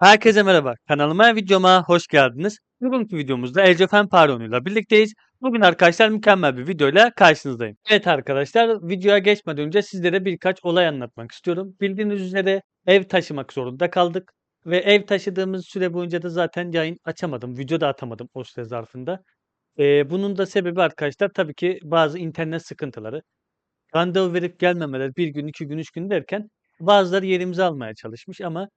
Herkese merhaba. Kanalıma videoma hoş geldiniz. Bugünkü videomuzda of Empire ile birlikteyiz. Bugün arkadaşlar mükemmel bir videoyla karşınızdayım. Evet arkadaşlar videoya geçmeden önce sizlere birkaç olay anlatmak istiyorum. Bildiğiniz üzere ev taşımak zorunda kaldık. Ve ev taşıdığımız süre boyunca da zaten yayın açamadım. Video da atamadım o süre zarfında. Ee, bunun da sebebi arkadaşlar tabii ki bazı internet sıkıntıları. Randevu verip gelmemeler bir gün, iki gün, üç gün derken bazıları yerimizi almaya çalışmış ama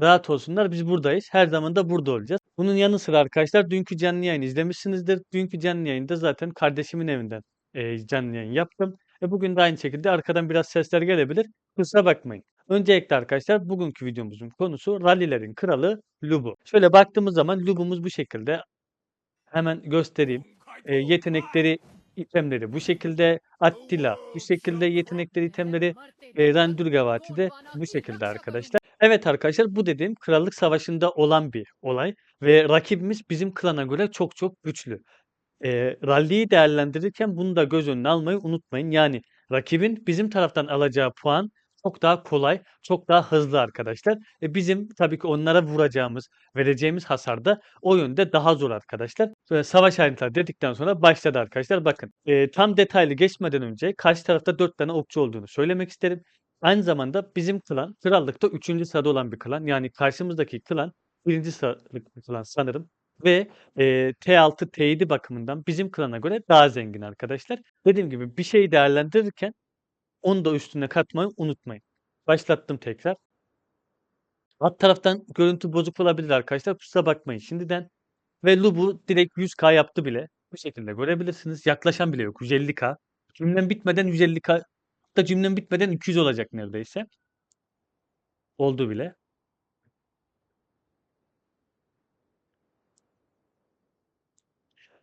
Rahat olsunlar biz buradayız. Her zaman da burada olacağız. Bunun yanı sıra arkadaşlar dünkü canlı yayını izlemişsinizdir. Dünkü canlı yayında zaten kardeşimin evinden e, canlı yayın yaptım. E, bugün de aynı şekilde arkadan biraz sesler gelebilir. Kusura bakmayın. Öncelikle arkadaşlar bugünkü videomuzun konusu rallilerin kralı Lubu. Şöyle baktığımız zaman Lubu'muz bu şekilde. Hemen göstereyim. E, yetenekleri, itemleri bu şekilde. Attila bu şekilde yetenekleri, itemleri. E, Randurgavati de bu şekilde arkadaşlar. Evet arkadaşlar bu dediğim krallık savaşında olan bir olay ve rakibimiz bizim klana göre çok çok güçlü. Eee rally'yi değerlendirirken bunu da göz önüne almayı unutmayın. Yani rakibin bizim taraftan alacağı puan çok daha kolay, çok daha hızlı arkadaşlar. E bizim tabii ki onlara vuracağımız, vereceğimiz hasar da o yönde daha zor arkadaşlar. Böyle savaş ayrıntıları dedikten sonra başladı arkadaşlar. Bakın e, tam detaylı geçmeden önce karşı tarafta 4 tane okçu olduğunu söylemek isterim. Aynı zamanda bizim klan krallıkta 3. sırada olan bir klan. Yani karşımızdaki klan 1. sıralık bir klan sanırım. Ve e, T6, T7 bakımından bizim klana göre daha zengin arkadaşlar. Dediğim gibi bir şeyi değerlendirirken onu da üstüne katmayı unutmayın. Başlattım tekrar. Alt taraftan görüntü bozuk olabilir arkadaşlar. Kusura bakmayın şimdiden. Ve Lubu direkt 100k yaptı bile. Bu şekilde görebilirsiniz. Yaklaşan bile yok. 150k. Cümlem bitmeden 150k Hatta cümlem bitmeden 200 olacak neredeyse. Oldu bile.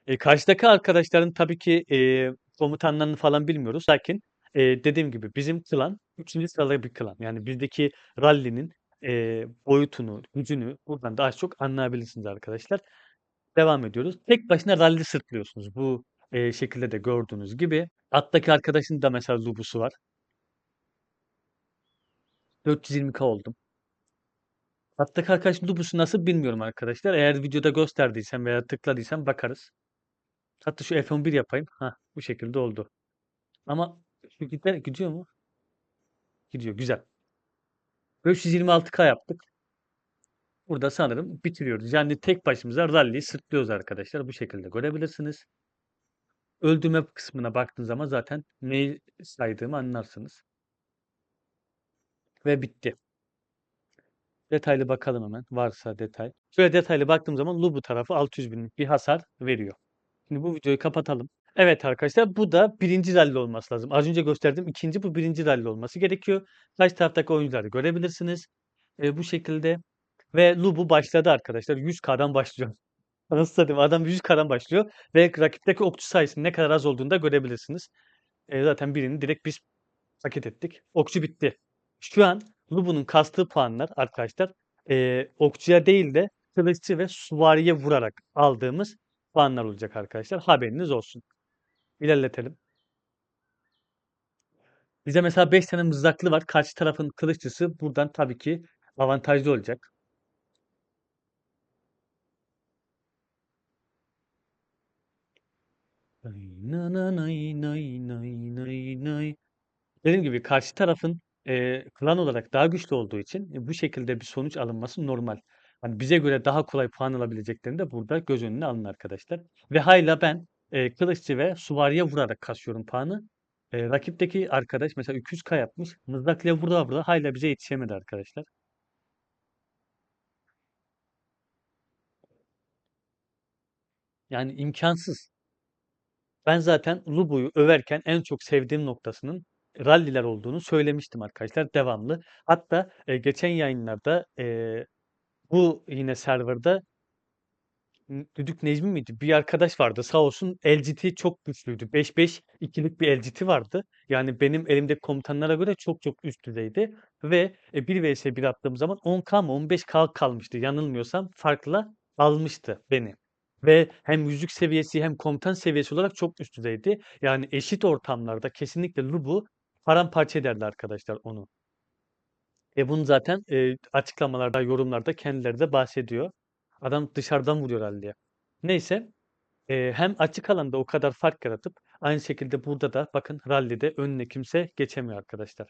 E, karşıdaki arkadaşların tabii ki e, komutanlarını falan bilmiyoruz. Lakin e, dediğim gibi bizim klan 3. sıralı bir klan. Yani bizdeki rally'nin e, boyutunu, gücünü buradan daha çok anlayabilirsiniz arkadaşlar. Devam ediyoruz. Tek başına rally sırtlıyorsunuz. Bu e, şekilde de gördüğünüz gibi. Alttaki arkadaşın da mesela Lubus'u var. 420k oldum. Alttaki arkadaşın Lubus'u nasıl bilmiyorum arkadaşlar. Eğer videoda gösterdiysem veya tıkladıysam bakarız. Hatta şu F11 yapayım. Ha, bu şekilde oldu. Ama şu gider, gidiyor mu? Gidiyor. Güzel. 526k yaptık. Burada sanırım bitiriyoruz. Yani tek başımıza rally'yi sırtlıyoruz arkadaşlar. Bu şekilde görebilirsiniz. Öldürme kısmına baktığınız zaman zaten neyi saydığımı anlarsınız. Ve bitti. Detaylı bakalım hemen. Varsa detay. Şöyle detaylı baktığım zaman Lubu tarafı 600 binlik bir hasar veriyor. Şimdi bu videoyu kapatalım. Evet arkadaşlar bu da birinci rally olması lazım. Az önce gösterdiğim ikinci bu birinci rally olması gerekiyor. Karşı taraftaki oyuncuları görebilirsiniz. E, bu şekilde. Ve Lubu başladı arkadaşlar. 100k'dan başlıyor. Nasıl satayım? Adam 100k'dan başlıyor. Ve rakipteki okçu sayısının ne kadar az olduğunu da görebilirsiniz. E, zaten birini direkt biz paket ettik. Okçu bitti. Şu an Lubu'nun kastığı puanlar arkadaşlar e, okçuya değil de kılıççı ve suvariye vurarak aldığımız puanlar olacak arkadaşlar. Haberiniz olsun. İlerletelim. Bize mesela 5 tane mızraklı var. Karşı tarafın kılıççısı buradan tabii ki avantajlı olacak. Dediğim gibi karşı tarafın e, klan olarak daha güçlü olduğu için e, bu şekilde bir sonuç alınması normal. Hani bize göre daha kolay puan alabileceklerini de burada göz önüne alın arkadaşlar. Ve hayla ben e, kılıççı ve suvariye vurarak kasıyorum puanı. E, rakipteki arkadaş mesela 200k yapmış. Mızrakla vura vura hayla bize yetişemedi arkadaşlar. Yani imkansız. Ben zaten Lubu'yu överken en çok sevdiğim noktasının ralliler olduğunu söylemiştim arkadaşlar devamlı. Hatta e, geçen yayınlarda e, bu yine serverda Düdük Necmi miydi? Bir arkadaş vardı sağ olsun LGT çok güçlüydü. 5-5 ikilik bir LGT vardı. Yani benim elimdeki komutanlara göre çok çok üst düzeydi. Ve e, 1 vs 1 attığım zaman 10k mı 15k kalmıştı. Yanılmıyorsam farkla almıştı beni. Ve hem yüzük seviyesi hem komutan seviyesi olarak çok üst düzeydi. Yani eşit ortamlarda kesinlikle Lubu paramparça ederdi arkadaşlar onu. E bunu zaten e, açıklamalarda, yorumlarda kendileri de bahsediyor. Adam dışarıdan vuruyor Rally'ye. Neyse e, hem açık alanda o kadar fark yaratıp aynı şekilde burada da bakın Rally'de önüne kimse geçemiyor arkadaşlar.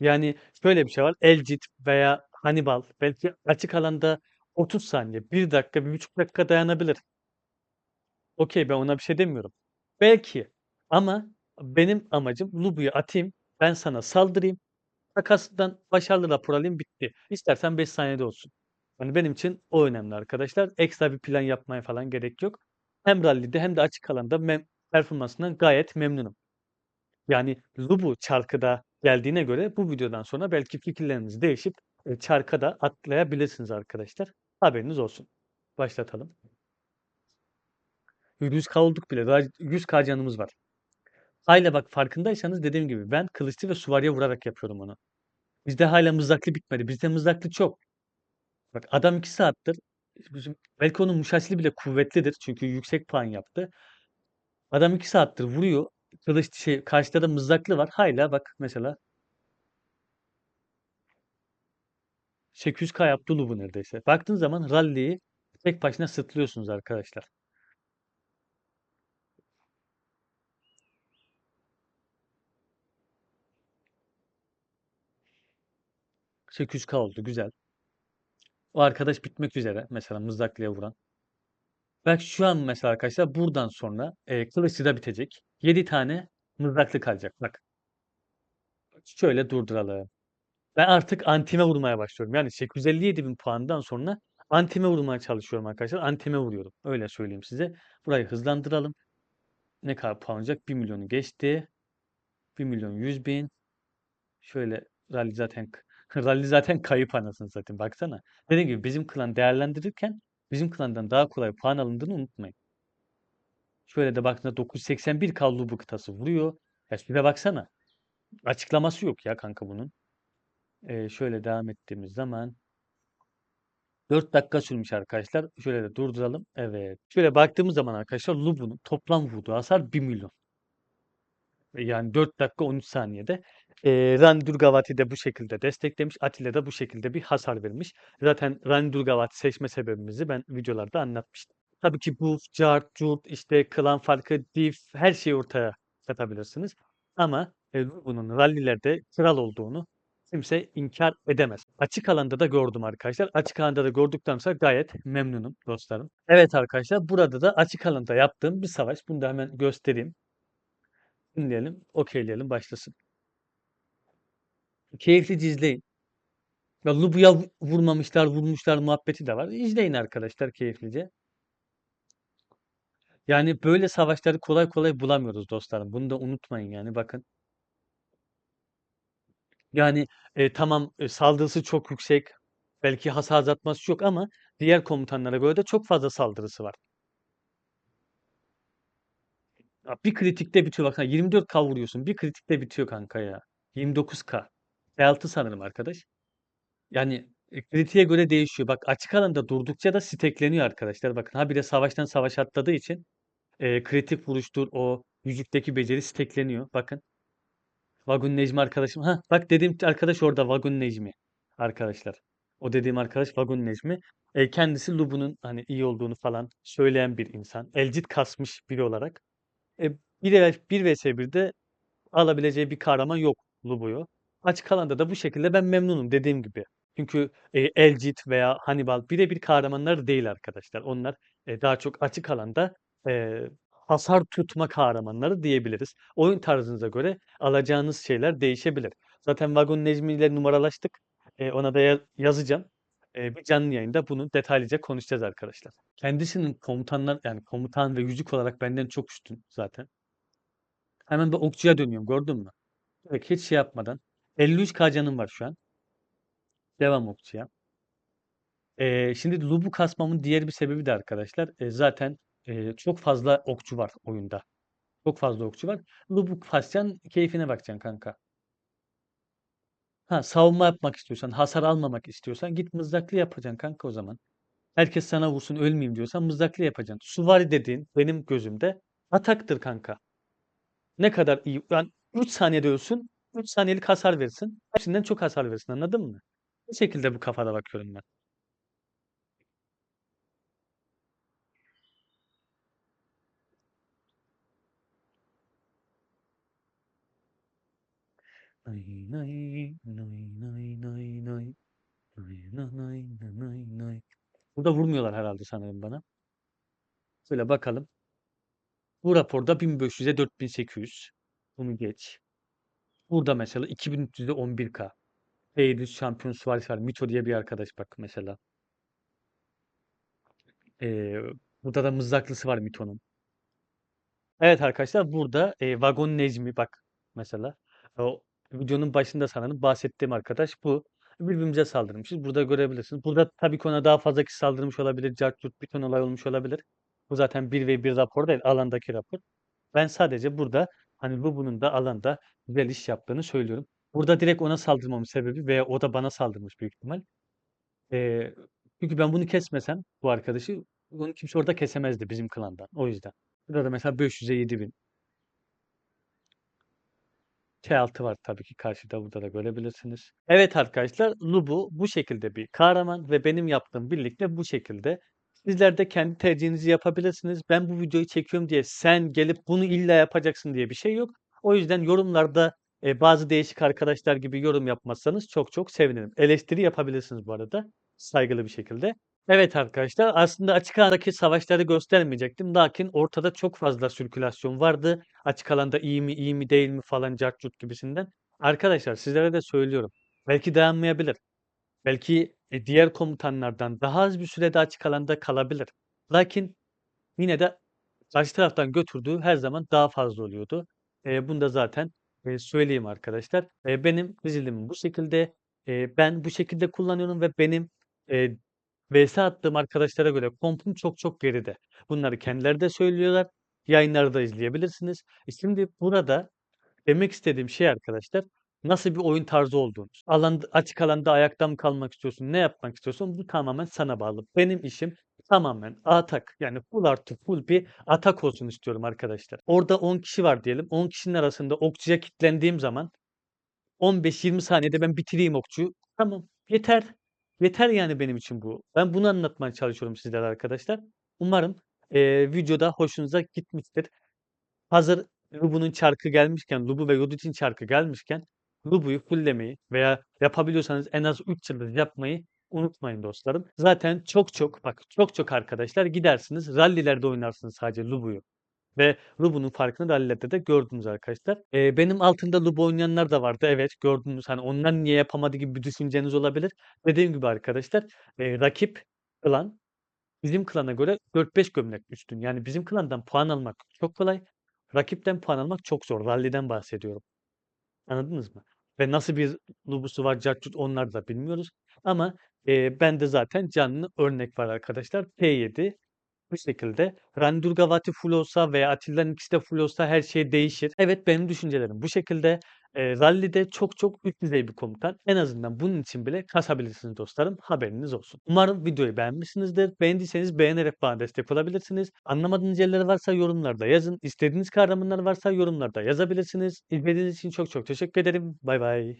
Yani şöyle bir şey var. Elcit veya Hannibal belki açık alanda 30 saniye, 1 dakika, 1,5 dakika dayanabilir. Okey ben ona bir şey demiyorum. Belki ama benim amacım Lubu'yu atayım, ben sana saldırayım, takasından başarılı rapor alayım bitti. İstersen 5 saniyede olsun. Hani benim için o önemli arkadaşlar. Ekstra bir plan yapmaya falan gerek yok. Hem rallide hem de açık alanda mem performansından gayet memnunum. Yani Lubu çarkıda geldiğine göre bu videodan sonra belki fikirleriniz değişip e, çarka da atlayabilirsiniz arkadaşlar. Haberiniz olsun. Başlatalım. 100k olduk bile. Daha 100k canımız var. Hala bak farkındaysanız dediğim gibi ben kılıçlı ve suvariye vurarak yapıyorum onu. Bizde hala mızraklı bitmedi. Bizde mızraklı çok. Bak adam 2 saattir bizim, belki onun muşasili bile kuvvetlidir. Çünkü yüksek puan yaptı. Adam 2 saattir vuruyor. Kılıç şey karşıda da mızraklı var. Hala bak mesela 800k yaptı Lubu neredeyse. Baktığın zaman rally'yi tek başına sırtlıyorsunuz arkadaşlar. 800k oldu güzel. O arkadaş bitmek üzere mesela mızraklıya vuran. Bak şu an mesela arkadaşlar buradan sonra e, kılıçlı da bitecek. 7 tane mızraklı kalacak. Bak şöyle durduralım. Ben artık antime vurmaya başlıyorum. Yani 857 bin puandan sonra antime vurmaya çalışıyorum arkadaşlar. Antime vuruyorum. Öyle söyleyeyim size. Burayı hızlandıralım. Ne kadar puan olacak? 1 milyonu geçti. 1 milyon 100 bin. Şöyle rally zaten rally zaten kayıp anasını zaten baksana. Dediğim gibi bizim klan değerlendirirken bizim klandan daha kolay puan alındığını unutmayın. Şöyle de baktığında 981 kaldı bu kıtası vuruyor. Ya şuraya baksana. Açıklaması yok ya kanka bunun. Ee, şöyle devam ettiğimiz zaman 4 dakika sürmüş arkadaşlar. Şöyle de durduralım. Evet. Şöyle baktığımız zaman arkadaşlar Lubu'nun toplam vurduğu hasar 1 milyon. Yani 4 dakika 13 saniyede. Rani Durgavati de bu şekilde desteklemiş. Atilla da bu şekilde bir hasar vermiş. Zaten Rani Durgavati seçme sebebimizi ben videolarda anlatmıştım. Tabii ki bu cart, curt, işte klan farkı, diff her şeyi ortaya katabilirsiniz. Ama e, bunun rallilerde kral olduğunu kimse inkar edemez. Açık alanda da gördüm arkadaşlar. Açık alanda da gördükten sonra gayet memnunum dostlarım. Evet arkadaşlar burada da açık alanda yaptığım bir savaş. Bunu da hemen göstereyim. Dinleyelim, okeyleyelim, başlasın. Keyiflice izleyin. Ya Lubu'ya vu- vurmamışlar, vurmuşlar muhabbeti de var. İzleyin arkadaşlar keyiflice. Yani böyle savaşları kolay kolay bulamıyoruz dostlarım. Bunu da unutmayın yani bakın. Yani e, tamam e, saldırısı çok yüksek. Belki hasar azaltması yok ama diğer komutanlara göre de çok fazla saldırısı var. Ya bir kritikte bitiyor. Bak 24k vuruyorsun. Bir kritikte bitiyor kanka ya. 29k. P6 sanırım arkadaş. Yani e, kritiğe göre değişiyor. Bak açık alanda durdukça da stekleniyor arkadaşlar. Bakın ha bir de savaştan savaş atladığı için e, kritik vuruştur o yüzükteki beceri stekleniyor. Bakın Vagun Necmi arkadaşım. Ha bak dediğim arkadaş orada Vagun Necmi arkadaşlar. O dediğim arkadaş Vagun Necmi. E, kendisi Lubu'nun hani iyi olduğunu falan söyleyen bir insan. Elcit kasmış biri olarak. E, 1, 1 vs 1'de alabileceği bir kahraman yok Lubu'yu. Açık alanda da bu şekilde ben memnunum dediğim gibi. Çünkü e, Elcit veya Hannibal birebir kahramanlar değil arkadaşlar. Onlar e, daha çok açık alanda e, hasar tutma kahramanları diyebiliriz. Oyun tarzınıza göre alacağınız şeyler değişebilir. Zaten Vagon Necmi ile numaralaştık. E, ona da ya- yazacağım. E, bir canlı yayında bunu detaylıca konuşacağız arkadaşlar. Kendisinin komutanlar yani komutan ve yüzük olarak benden çok üstün zaten. Hemen bir okçuya dönüyorum gördün mü? Evet, hiç şey yapmadan. 53k canım var şu an. Devam okçuya. Ee, şimdi Lub'u kasmamın diğer bir sebebi de arkadaşlar e, zaten e, çok fazla okçu var oyunda. Çok fazla okçu var. Lub'u kasacaksın, keyfine bakacaksın kanka. Ha, savunma yapmak istiyorsan, hasar almamak istiyorsan git mızraklı yapacaksın kanka o zaman. Herkes sana vursun ölmeyeyim diyorsan mızraklı yapacaksın. Suvari dediğin benim gözümde ataktır kanka. Ne kadar iyi. Yani 3 saniyede ölsün, 3 saniyelik hasar verirsin. Hepsinden çok hasar verirsin. Anladın mı? Bu şekilde bu kafada bakıyorum ben. Nay nay nay nay nay nay. Nay nay nay nay. Burada vurmuyorlar herhalde sanırım bana. Şöyle bakalım. Bu raporda 1500'e 4800. Bunu geç. Burada mesela 2300'e 11k. Eylül şampiyon Suarez var. Mito diye bir arkadaş bak mesela. Ee, burada da mızraklısı var Mito'nun. Evet arkadaşlar burada e, Vagon Necmi bak mesela. O videonun başında sanırım bahsettiğim arkadaş bu. Birbirimize saldırmışız. Burada görebilirsiniz. Burada tabii ki ona daha fazla kişi saldırmış olabilir. Cart curt bir ton olay olmuş olabilir. Bu zaten 1 ve 1 rapor değil. Alandaki rapor. Ben sadece burada hani bu bunun da alanda güzel iş yaptığını söylüyorum. Burada direkt ona saldırmamın sebebi veya o da bana saldırmış büyük ihtimal. Ee, çünkü ben bunu kesmesem bu arkadaşı onu kimse orada kesemezdi bizim klandan. O yüzden. Burada da mesela 500'e 7000. T6 var tabii ki karşıda burada da görebilirsiniz. Evet arkadaşlar Lubu bu şekilde bir kahraman ve benim yaptığım birlikte bu şekilde. Sizler de kendi tercihinizi yapabilirsiniz. Ben bu videoyu çekiyorum diye sen gelip bunu illa yapacaksın diye bir şey yok. O yüzden yorumlarda e, bazı değişik arkadaşlar gibi yorum yapmazsanız çok çok sevinirim. Eleştiri yapabilirsiniz bu arada saygılı bir şekilde. Evet arkadaşlar aslında açık alandaki savaşları göstermeyecektim. Lakin ortada çok fazla sirkülasyon vardı. Açık alanda iyi mi iyi mi değil mi falan cart gibisinden. Arkadaşlar sizlere de söylüyorum. Belki dayanmayabilir. Belki e, diğer komutanlardan daha az bir sürede açık alanda kalabilir. Lakin yine de karşı taraftan götürdüğü her zaman daha fazla oluyordu. E, bunu da zaten e, söyleyeyim arkadaşlar. E, benim dizilimim bu şekilde. E, ben bu şekilde kullanıyorum ve benim e, vs attığım arkadaşlara göre kompum çok çok geride. Bunları kendileri de söylüyorlar. Yayınları da izleyebilirsiniz. E, şimdi burada demek istediğim şey arkadaşlar nasıl bir oyun tarzı olduğunuz. Alan, açık alanda ayakta mı kalmak istiyorsun? Ne yapmak istiyorsun? Bu tamamen sana bağlı. Benim işim tamamen atak. Yani full artı full bir atak olsun istiyorum arkadaşlar. Orada 10 kişi var diyelim. 10 kişinin arasında okçuya kilitlendiğim zaman 15-20 saniyede ben bitireyim okçuyu. Tamam yeter. Yeter yani benim için bu. Ben bunu anlatmaya çalışıyorum sizlere arkadaşlar. Umarım e, videoda hoşunuza gitmiştir. Hazır Lubu'nun çarkı gelmişken, Lubu ve Yodit'in çarkı gelmişken Lubu'yu fulllemeyi veya yapabiliyorsanız en az 3 yıldız yapmayı unutmayın dostlarım. Zaten çok çok bak çok çok arkadaşlar gidersiniz rallilerde oynarsınız sadece Lubu'yu. Ve Lubu'nun farkını rallilerde de gördünüz arkadaşlar. Ee, benim altında Lubu oynayanlar da vardı. Evet gördünüz. Hani onlar niye yapamadı gibi bir düşünceniz olabilir. Dediğim gibi arkadaşlar e, rakip klan bizim klana göre 4-5 gömlek üstün. Yani bizim klandan puan almak çok kolay. Rakipten puan almak çok zor. Rally'den bahsediyorum. Anladınız mı? Ve nasıl bir Lubu'su var, Cartut onlar da bilmiyoruz. Ama e, bende zaten canlı örnek var arkadaşlar. T7 bu şekilde. Rani Durgavati full olsa veya Atilla'nın ikisi de full olsa her şey değişir. Evet benim düşüncelerim bu şekilde. E, Rally'de çok çok üst düzey bir komutan. En azından bunun için bile kasabilirsiniz dostlarım. Haberiniz olsun. Umarım videoyu beğenmişsinizdir. Beğendiyseniz beğenerek bana destek olabilirsiniz. Anlamadığınız yerler varsa yorumlarda yazın. İstediğiniz kahramanlar varsa yorumlarda yazabilirsiniz. İzlediğiniz için çok çok teşekkür ederim. Bay bay.